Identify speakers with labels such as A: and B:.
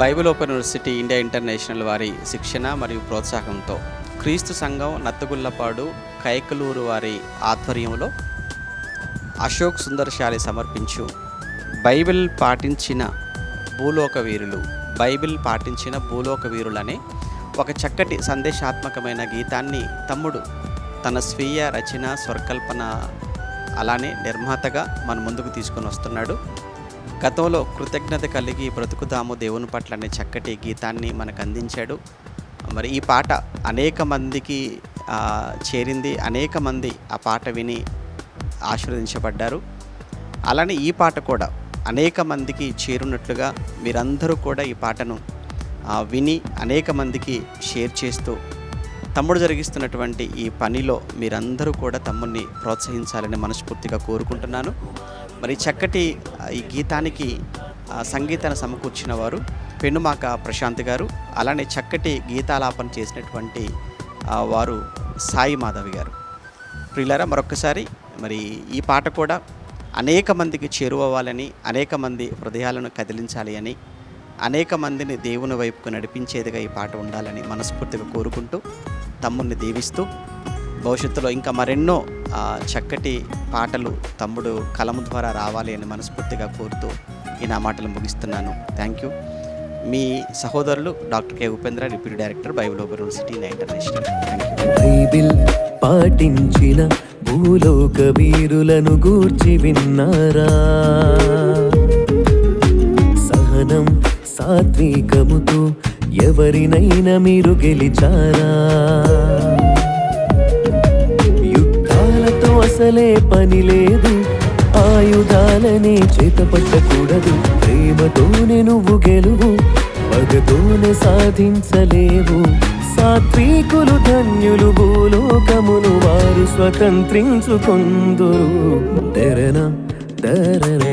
A: Bible open university India international వారి శిక్షణ మరియు ప్రోత్సాహంతో క్రీస్తు సంఘం నత్తగుల్లపాడు కైకలూరు వారి ఆధ్వర్యంలో అశోక్ సుందరశాలి సమర్పించు బైబిల్ పాటించిన భూలోక వీరులు. బైబిల్ పాటించిన భూలోక వీరులనే ఒక చక్కటి సందేశాత్మకమైన గీతాన్ని తమ్ముడు తన స్వీయ రచన స్వరకల్పన అలానే నిర్మాతగా మన ముందుకు తీసుకొని వస్తున్నాడు. గతంలో కృతజ్ఞత కలిగి బ్రతుకుదాము దేవుని పట్ల అనే చక్కటి గీతాన్ని మనకు అందించాడు మరి ఈ పాట అనేక మందికి చేరింది అనేక మంది ఆ పాట విని ఆశీర్వదించబడ్డారు. అలానే ఈ పాట కూడా అనేక మందికి చేరున్నట్లుగా మీరందరూ కూడా ఈ పాటను విని అనేక మందికి షేర్ చేస్తూ తమ్ముడు జరిగిస్తున్నటువంటి ఈ పనిలో మీరందరూ కూడా తమ్ముడిని ప్రోత్సహించాలని మనస్ఫూర్తిగా కోరుకుంటున్నాను. మరి చక్కటి ఈ గీతానికి సంగీతాన్ని సమకూర్చిన వారు పెనుమాక ప్రశాంత్ గారు అలానే చక్కటి గీతాలాపన చేసినటువంటి వారు సాయి మాధవి గారు. ప్రియులారా మరొకసారి మరి ఈ పాట కూడా అనేక మందికి చేరువవ్వాలని అనేక మంది హృదయాలను కదిలించాలి అని అనేక మందిని దేవుని వైపుకు నడిపించేదిగా ఈ పాట ఉండాలని మనస్ఫూర్తిగా కోరుకుంటూ తమ్ముణ్ణి దీవిస్తూ భవిష్యత్తులో ఇంకా మరెన్నో చక్కటి పాటలు తమ్ముడు కలము ద్వారా రావాలి అని మనస్ఫూర్తిగా కోరుతూ ఈ నా మాటలు ముగిస్తున్నాను. థ్యాంక్ యూ మీ సహోదరులు doctor K Upendra deputy director Bible open university international.
B: Bible పాటించిన భూలోక వీరులను గూర్చి విన్నారా? సహనం సాత్వికముతో ఎవరినైనా మీరు గెలిచారా? పని లేదు. ఆయుధాలనే చేతపట్టకూడదు. ప్రేమతోనే నువ్వు గెలువు. పగతోనే సాధించలేవు. సాత్వికులు ధన్యులు భూలోకమును వారు స్వతంత్రించుకొందురు. దరన దరన